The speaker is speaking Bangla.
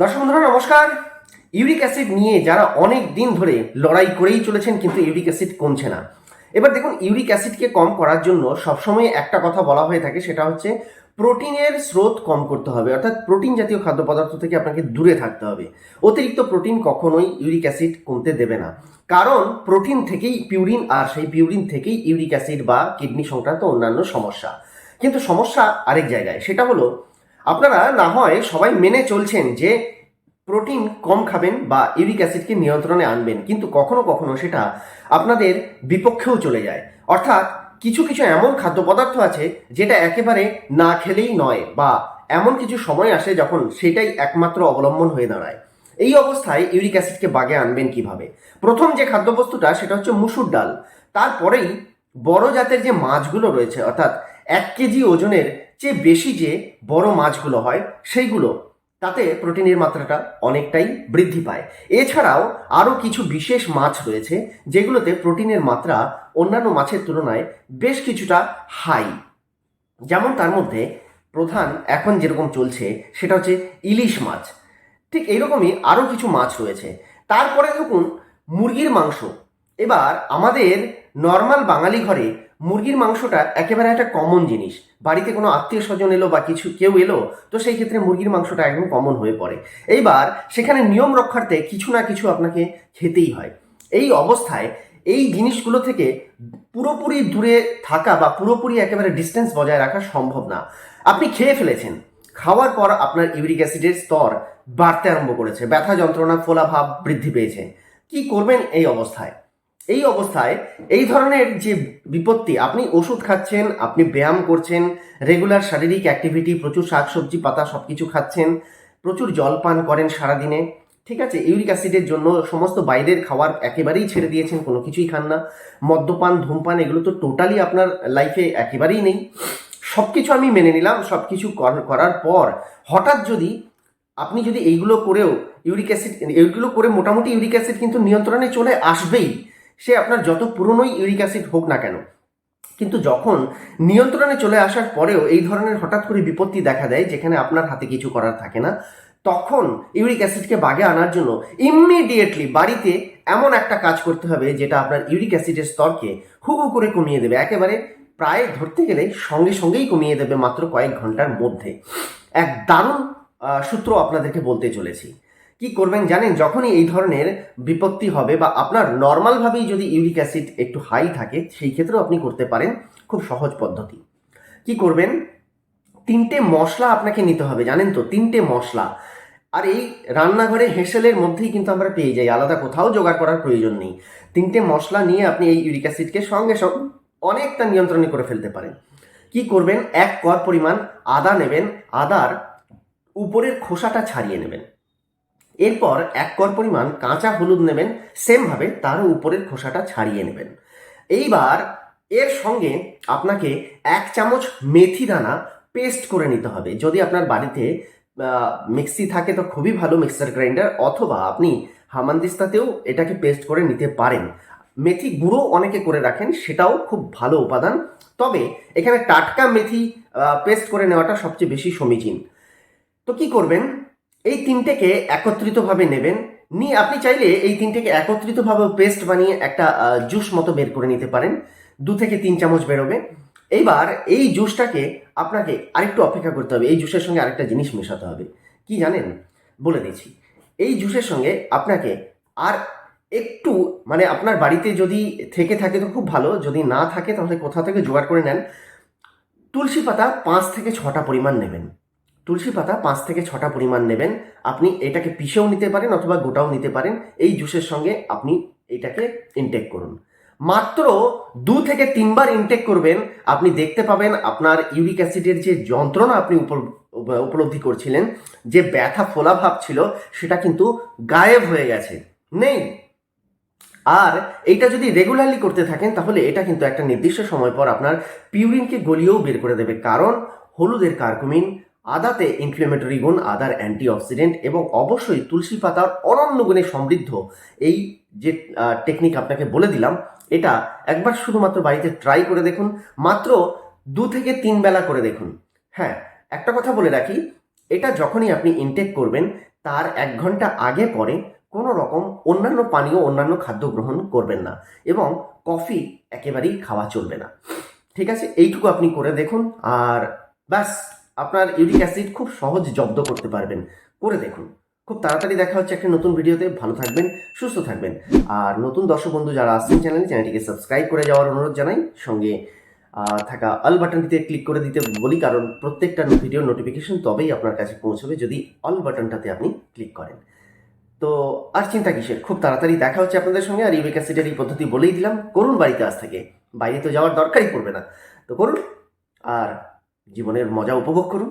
দর্শক বন্ধুরা, নমস্কার। ইউরিক অ্যাসিড নিয়ে যারা অনেক দিন ধরে লড়াই করেই চলেছেন, কিন্তু ইউরিক অ্যাসিড কমছে না। এবার দেখুন, ইউরিক অ্যাসিডকে কম করার জন্য সবসময় একটা কথা বলা হয়ে থাকে, সেটা হচ্ছে প্রোটিনের স্রোত কম করতে হবে। অর্থাৎ প্রোটিন জাতীয় খাদ্য পদার্থ থেকে আপনাকে দূরে থাকতে হবে। অতিরিক্ত প্রোটিন কখনোই ইউরিক অ্যাসিড কমতে দেবে না। কারণ প্রোটিন থেকেই পিউরিন, আর সেই পিউরিন থেকেই ইউরিক অ্যাসিড বা কিডনি সংক্রান্ত অন্যান্য সমস্যা। কিন্তু সমস্যা আরেক জায়গায়, সেটা হলো আপনারা না হয় সবাই মেনে চলছেন যে প্রোটিন কম খাবেন বা ইউরিক অ্যাসিডকে নিয়ন্ত্রণে আনবেন, কিন্তু কখনো কখনো সেটা আপনাদের বিপক্ষেও চলে যায়। অর্থাৎ কিছু কিছু এমন খাদ্য পদার্থ আছে যেটা একেবারে না খেলেই নয় বা এমন কিছু সময় আসে যখন সেটাই একমাত্র অবলম্বন হয়ে দাঁড়ায়। এই অবস্থায় ইউরিক অ্যাসিডকে বাগে আনবেন কীভাবে? প্রথম যে খাদ্যবস্তুটা সেটা হচ্ছে মুসুর ডাল। তারপরেই বড় জাতের যে মাছগুলো রয়েছে, অর্থাৎ এক কেজি ওজনের চেয়ে বেশি যে বড় মাছগুলো হয়, সেইগুলো, তাতে প্রোটিনের মাত্রাটা অনেকটাই বৃদ্ধি পায়। এছাড়াও আরও কিছু বিশেষ মাছ রয়েছে, যেগুলোতে প্রোটিনের মাত্রা অন্যান্য মাছের তুলনায় বেশ কিছুটা হাই যেমন তার মধ্যে প্রধান এখন যেরকম চলছে, সেটা হচ্ছে ইলিশ মাছ। ঠিক এইরকমই আরও কিছু মাছ রয়েছে। তারপরে দেখুন, মুরগির মাংস। এবার আমাদের নর্মাল বাঙালি ঘরে মুরগির মাংসটা একেবারে একটা কমন জিনিস। বাড়িতে কোনো আত্মীয় স্বজন এলো বা কিছু কেউ এলো, তো সেই ক্ষেত্রে মুরগির মাংসটা একদম কমন হয়ে পড়ে। এইবার সেখানে নিয়ম রক্ষার্থে কিছু না কিছু আপনাকে খেতেই হয়। এই অবস্থায় এই জিনিসগুলো থেকে পুরোপুরি দূরে থাকা বা পুরোপুরি একেবারে ডিস্টেন্স বজায় রাখা সম্ভব না। আপনি খেয়ে ফেলেছেন। খাওয়ার পর আপনার ইউরিক অ্যাসিডের স্তর বাড়তে আরম্ভ করেছে। ব্যথা যন্ত্রণা, ফোলাভাব বৃদ্ধি পেয়েছে। কি করবেন এই অবস্থায়? এই অবস্থায় এই ধরনের যে বিপত্তি, আপনি ওষুধ খাচ্ছেন, আপনি ব্যায়াম করছেন রেগুলার শারীরিক অ্যাক্টিভিটি প্রচুর শাকসবজি, পাতা সব কিছু খাচ্ছেন, প্রচুর জল পান করেন সারাদিনে, ঠিক আছে? ইউরিক অ্যাসিডের জন্য সমস্ত বাইরের খাবার একেবারেই ছেড়ে দিয়েছেন, কোনো কিছুই খান না। মদ্যপান, ধূমপান, এগুলো তো টোটালি আপনার লাইফে একেবারেই নেই। সব কিছু আমি মেনে নিলাম সব কিছু করার পর হঠাৎ যদি আপনি যদি এইগুলো করেও ইউরিক অ্যাসিড এইগুলো করে মোটামুটি ইউরিক অ্যাসিড কিন্তু নিয়ন্ত্রণে চলে আসবেই। সে আপনার যত পুরনোই ইউরিক অ্যাসিড হোক না কেন, কিন্তু যখন নিয়ন্ত্রণে চলে আসার পরেও এই ধরনের হঠাৎ করে বিপত্তি দেখা দেয় যেখানে আপনার হাতে কিছু করার থাকে না, তখন ইউরিক অ্যাসিডকে বাগে আনার জন্য ইমিডিয়েটলি বাড়িতে এমন একটা কাজ করতে হবে যেটা আপনার ইউরিক অ্যাসিডের স্তরকে হুহু করে কমিয়ে দেবে। একেবারে প্রায় ধরতে গেলে সঙ্গে সঙ্গেই কমিয়ে দেবে মাত্র কয়েক ঘণ্টার মধ্যে। এক দারুণ সূত্র আপনাদেরকে বলতে চলেছি। কি করবেন জানেন? যখনই এই ধরনের বিপত্তি হবে বা আপনার নর্মালভাবেই যদি ইউরিক অ্যাসিড একটু হাই থাকে, সেই ক্ষেত্রেও আপনি করতে পারেন খুব সহজ পদ্ধতি। কি করবেন? তিনটে মশলা আপনাকে নিতে হবে, জানেন তো? তিনটে মশলা। আর এই রান্নাঘরে হেসেলের মধ্যেই কিন্তু আমরা পেয়ে যাই, আলাদা কোথাও জোগাড় করার প্রয়োজন নেই। তিনটে মশলা নিয়ে আপনি এই ইউরিক অ্যাসিডকে সঙ্গে সঙ্গে অনেকটা নিয়ন্ত্রণে করে ফেলতে পারেন। কি করবেন? এক কর পরিমাণ আদা নেবেন, আদার উপরের খোসাটা ছাড়িয়ে নেবেন। এরপর এক কর পরিমাণ কাঁচা হলুদ নেবেন, সেমভাবে তার উপরের খোসাটা ছাড়িয়ে নেবেন। এইবার এর সঙ্গে আপনাকে এক চামচ মেথি দানা পেস্ট করে নিতে হবে। যদি আপনার বাড়িতে মিক্সি থাকে তো খুবই ভালো মিক্সার গ্রাইন্ডার, অথবা আপনি হামানদিস্তাতেও এটাকে পেস্ট করে নিতে পারেন। মেথি গুঁড়ো অনেকে করে রাখেন, সেটাও খুব ভালো উপাদান। তবে এখানে টাটকা মেথি পেস্ট করে নেওয়াটা সবচেয়ে বেশি সমীচীন। তো কি করবেন? এই তিনটেকে একত্রিতভাবে নেবেন। নিয়ে আপনি চাইলে এই তিনটেকে একত্রিতভাবে পেস্ট বানিয়ে একটা জুস মতো বের করে নিতে পারেন। দু থেকে তিন চামচ বেরোবে। এইবার এই জুসটাকে আপনাকে আরেকটু অপেক্ষা করতে হবে। এই জুসের সঙ্গে আরেকটা জিনিস মেশাতে হবে। কি জানেন? বলে দিচ্ছি। এই জুসের সঙ্গে আপনাকে আর একটু মানে আপনার বাড়িতে যদি থেকে থাকে তো খুব ভালো। যদি না থাকে তাহলে কোথা থেকে জোগাড় করে নেন? তুলসী পাতা পাঁচ থেকে ছটা পরিমাণ নেবেন। তুলসী পাতা পাঁচ থেকে ছটা পরিমাণ নেবেন। আপনি এটাকে পিষেও নিতে পারেন অথবা গোটাও নিতে পারেন। এই জুসের সঙ্গে আপনি এটাকে ইনটেক করুন। মাত্র দু থেকে তিনবার ইনটেক করবেন। আপনি দেখতে পাবেন আপনার ইউরিক অ্যাসিডের যে যন্ত্রণা আপনি উপলব্ধি করছিলেন, যে ব্যথা ফোলা ভাব ছিল, সেটা কিন্তু গায়েব হয়ে গেছে। নেই। আর এইটা যদি রেগুলারলি করতে থাকেন, তাহলে এটা কিন্তু একটা নির্দিষ্ট সময় পর আপনার পিউরিনকে গলিয়েও বের করে দেবে। কারণ হলুদের কার্কুমিন আদাতে ইনফ্লেমেটরি গুণ, আদার অ্যান্টিঅক্সিডেন্ট এবং অবশ্যই তুলসী পাতার অনন্য গুণে সমৃদ্ধ। এই যে টেকনিক আপনাকে বলে দিলাম, এটা একবার শুধুমাত্র বাড়িতে ট্রাই করে দেখুন, মাত্র দু থেকে তিন বেলা করে দেখুন। হ্যাঁ একটা কথা বলে রাখি, এটা যখনই আপনি ইনটেক করবেন, তার এক ঘণ্টা আগে পরে কোনো রকম অন্যান্য পানীয়, অন্যান্য খাদ্য গ্রহণ করবেন না এবং কফি একেবারেই খাওয়া চলবে না। ঠিক আছে? এইটুকু আপনি করে দেখুন, আর ব্যাস। আপনার ইউরিক অ্যাসিড খুব সহজ জব্দ করতে পারবেন। করে দেখুন। খুব তাড়াতাড়ি দেখা হচ্ছে একটা নতুন ভিডিওতে ভালো থাকবেন, সুস্থ থাকবেন। আর নতুন দর্শক বন্ধু যারা আসছেন চ্যানেলে চ্যানেলটিকে সাবস্ক্রাইব করে যাওয়ার অনুরোধ জানাই। সঙ্গে থাকা অল বাটনটিতে ক্লিক করে দিতে বলি, কারণ প্রত্যেকটা ভিডিও নোটিফিকেশন তবেই আপনার কাছে পৌঁছবে যদি অল বাটনটাতে আপনি ক্লিক করেন। তো, আর চিন্তা কিসের? খুব তাড়াতাড়ি দেখা হচ্ছে আপনাদের সঙ্গে। আর ইউরিক অ্যাসিডের এই পদ্ধতি বলেই দিলাম, করুন বাড়িতে আজ থেকে। বাইরে তো যাওয়ার দরকারই পড়বে না। তো করুন, আর জীবনের মজা উপভোগ করুন।